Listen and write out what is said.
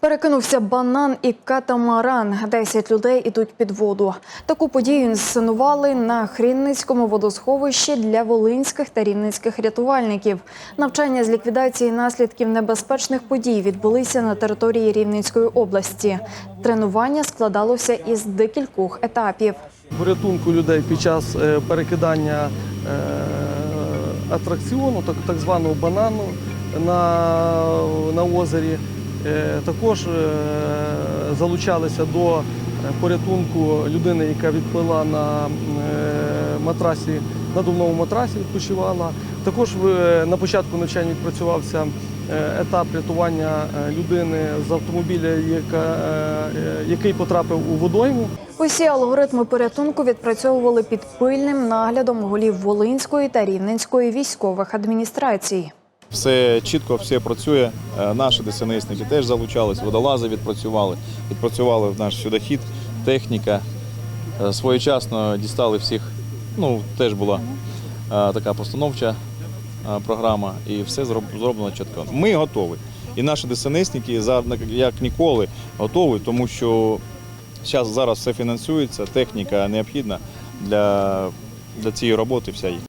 Перекинувся банан і катамаран. Десять людей ідуть під воду. Таку подію інсценували на Хрінницькому водосховищі для волинських та рівненських рятувальників. Навчання з ліквідації наслідків небезпечних подій відбулися на території Рівненської області. Тренування складалося із декількох етапів. порятунку людей під час е, перекидання е, атракціону, так, званого банану на, на озері. Е, Також е, залучалися до порятунку людини, яка відплила на е, матрасі, надувному матрасі відпочивала. Також на початку навчання відпрацювався етап рятування людини з автомобіля, який потрапив у водойму. Усі алгоритми порятунку відпрацьовували під пильним наглядом голів Волинської та Рівненської військових адміністрацій. Все чітко, все працює. Е, Наші ДСНСники теж залучались, водолази відпрацювали, відпрацювали в наш сюдохід, техніка. Е, Своєчасно дістали всіх. Ну, теж була е, така постановча програма, і все зроблено чітко. Ми готові. І наші ДСНСники як ніколи готові, тому що зараз все фінансується, техніка необхідна для, для цієї роботи вся є.